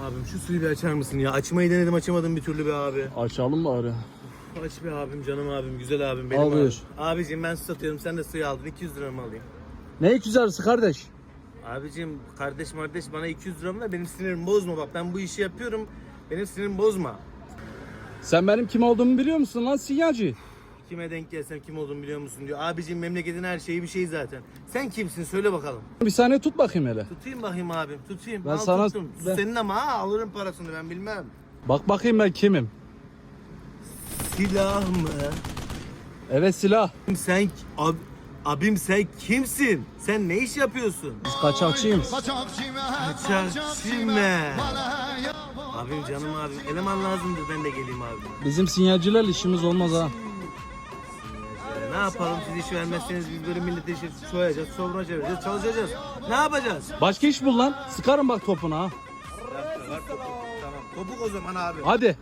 Abim şu suyu bir açar mısın ya? Açmayı denedim açamadım bir türlü be abi. Açalım bari. Aç be abim canım abim güzel abim benim Al abim. buyur. Abicim ben su satıyorum sen de suyu aldın 200 lira mı alayım? Ne güzelsi kardeş. Abicim kardeş kardeş bana 200 lira mı ver benim sinirimi bozma bak ben bu işi yapıyorum benim sinirimi bozma. Sen benim kim olduğumu biliyor musun lan sinyalci? Kime denk gelsem kim olduğumu biliyor musun diyor. Abicim memleketin her şeyi bir şey zaten. Sen kimsin söyle bakalım. Bir saniye tut bakayım hele. Tutayım bakayım abim tutayım. Ben Al sana- tuttum. ben- Senin ama ha alırım parasını ben bilmem. Bak bakayım ben kimim. Silah mı? Evet silah. Sen ab, abim sen kimsin? Sen ne iş yapıyorsun? Biz kaçakçıyız. Kaçakçı mı? Abim canım abim eleman lazımdır ben de geleyim abi. Bizim sinyalcilerle işimiz olmaz ha. Ne yapalım siz iş vermezseniz biz böyle millete işi soyacağız, sonra çevireceğiz, çalışacağız. Ne yapacağız? Başka iş bul lan. Sıkarım bak topuna ha. Var topu. Tamam. Topuk o zaman abi. Hadi.